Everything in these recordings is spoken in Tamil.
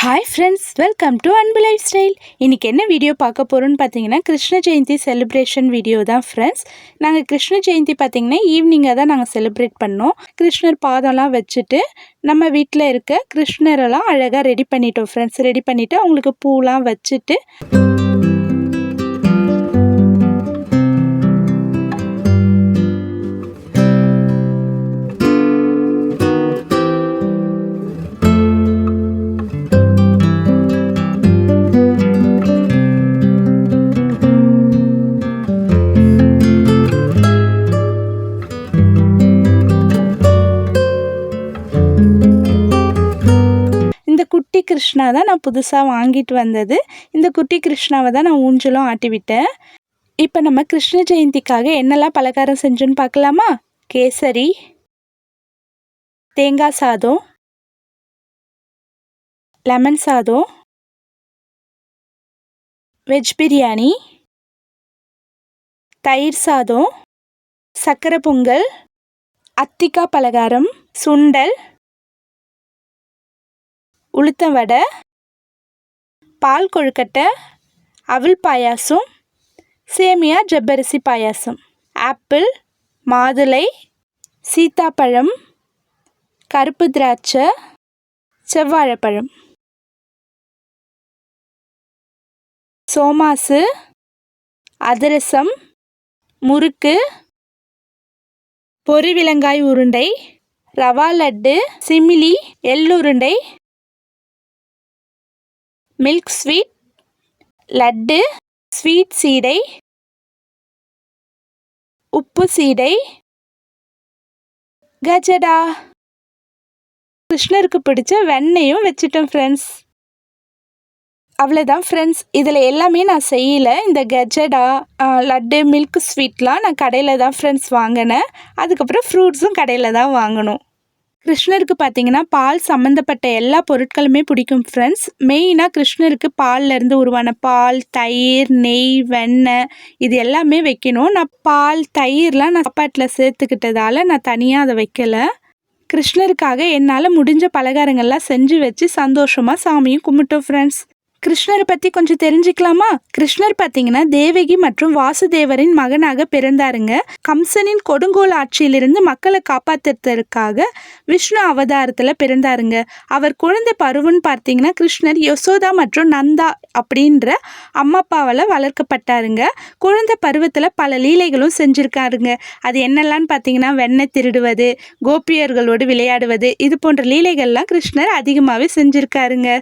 Hi friends welcome to Anbu life style இன்றைக்கி என்ன வீடியோ பார்க்க போகிறோன்னு பார்த்தீங்கன்னா கிருஷ்ண ஜெயந்தி செலிப்ரேஷன் வீடியோ தான் ஃப்ரெண்ட்ஸ் நாங்கள் கிருஷ்ண ஜெயந்தி பார்த்தீங்கன்னா ஈவினிங்காக தான் நாங்கள் செலிப்ரேட் பண்ணோம். கிருஷ்ணர் பாதம்லாம் வச்சுட்டு நம்ம வீட்டில் இருக்க கிருஷ்ணரெல்லாம் அழகாக ரெடி பண்ணிட்டோம் ஃப்ரெண்ட்ஸ் ரெடி பண்ணிவிட்டு அவங்களுக்கு பூலாம் வச்சுட்டு. கிருஷ்ணா தான் நான் புதுசாக வாங்கிட்டு வந்தது. இந்த குட்டி கிருஷ்ணாவை தான் நான் ஊஞ்சலும் ஆட்டி விட்டேன் இப்போ நம்ம கிருஷ்ண ஜெயந்திக்காக என்னெல்லாம் பலகாரம் செஞ்சோன்னு பார்க்கலாமா? கேசரி தேங்காய் சாதம் லெமன் சாதம் வெஜ் பிரியாணி தயிர் சாதம் சக்கரை பொங்கல் அத்திக்காய் பலகாரம் சுண்டல் உளுத்தம் வடை பால் கொழுக்கட்டை அவல் பாயாசம் சேமியா ஜப்பரிசி பாயாசம் ஆப்பிள் மாதுளை சீத்தாப்பழம் கருப்பு திராட்சை செவ்வாழைப்பழம். சோமாசு அதிரசம் முறுக்கு பொரிவிலங்காய் உருண்டை ரவா லட்டு சிமிலி எள்ளுருண்டை மில்க் ஸ்வீட் லட்டு ஸ்வீட் சீடை உப்பு சீடை கஜடா. கிருஷ்ணருக்கு பிடிச்ச வெண்ணையும் வச்சுட்டேன் ஃப்ரெண்ட்ஸ் அவ்வளோதான் ஃப்ரெண்ட்ஸ் இதில் எல்லாமே நான் செய்யலை. இந்த கஜடா லட்டு மில்க் ஸ்வீட்லாம் நான் கடையில் தான் ஃப்ரெண்ட்ஸ் வாங்கினேன். அதுக்கப்புறம் ஃப்ரூட்ஸும் கடையில் தான் வாங்கணும். கிருஷ்ணருக்கு பார்த்தீங்கன்னா பால் சம்மந்தப்பட்ட எல்லா பொருட்களுமே பிடிக்கும் ஃப்ரெண்ட்ஸ் மெயினாக கிருஷ்ணருக்கு பால்லேருந்து உருவான பால் தயிர் நெய் வெண்ணெய் இது எல்லாமே வைக்கணும். நான் பால் தயிர்லாம் நான் சாப்பாட்டில் சேர்த்துக்கிட்டதால நான் தனியாக அதை வைக்கலை. கிருஷ்ணருக்காக என்னால் முடிஞ்ச பலகாரங்கள்லாம் செஞ்சு வச்சு சந்தோஷமாக சாமியும் கும்பிட்டோம் ஃப்ரெண்ட்ஸ் கிருஷ்ணரை பற்றி கொஞ்சம் தெரிஞ்சுக்கலாமா? கிருஷ்ணர் பார்த்தீங்கன்னா தேவகி மற்றும் வாசுதேவரின் மகனாக பிறந்தாருங்க. கம்சனின் கொடுங்கோல் ஆட்சியிலிருந்து மக்களை காப்பாற்றுறதுக்காக விஷ்ணு அவதாரத்தில் பிறந்தாருங்க. அவர் குழந்தை பருவம்னு பார்த்தீங்கன்னா கிருஷ்ணர் யசோதா மற்றும் நந்தா அப்படின்ற அம்மா அப்பாவால் வளர்க்கப்பட்டாருங்க. குழந்தை பருவத்தில் பல லீலைகளும் செஞ்சுருக்காருங்க. அது என்னெல்லாம்னு பார்த்தீங்கன்னா வெண்ணெய் திருடுவது கோபியர்களோடு விளையாடுவது இது போன்ற லீலைகள்லாம் கிருஷ்ணர் அதிகமாகவே செஞ்சுருக்காருங்க.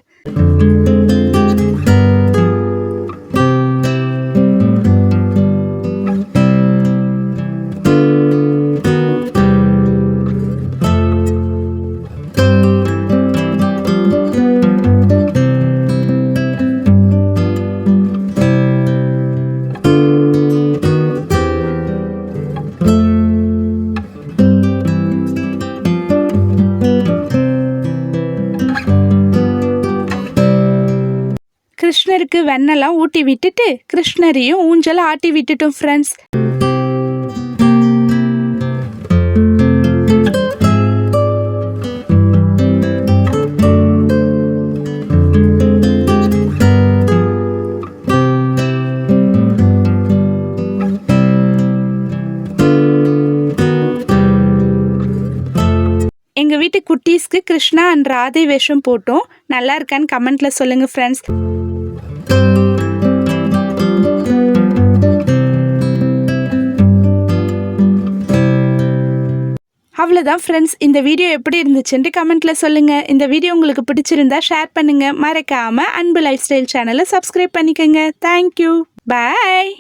கிருஷ்ணருக்கு வெண்ணெல்லாம் ஊட்டி விட்டுட்டு கிருஷ்ணரையும் ஊஞ்சல் ஆட்டி விட்டுட்டோம் ஃப்ரெண்ட்ஸ் எங்கள் வீட்டு குட்டீஸ்க்கு கிருஷ்ணா அண்ட் ராதை வேஷம் போட்டோம். நல்லா இருக்கான்னு கமெண்ட்டில் சொல்லுங்கள் ஃப்ரெண்ட்ஸ் அவ்வளோதான் ஃப்ரெண்ட்ஸ் இந்த வீடியோ எப்படி இருந்துச்சுன்ட்டு கமெண்ட்டில் சொல்லுங்கள் இந்த வீடியோ உங்களுக்கு பிடிச்சிருந்தா ஷேர் பண்ணுங்கள் மறக்காமல் அன்பு லைஃப் ஸ்டைல் சேனலை சப்ஸ்கிரைப் பண்ணிக்கோங்க தேங்க்யூ பாய்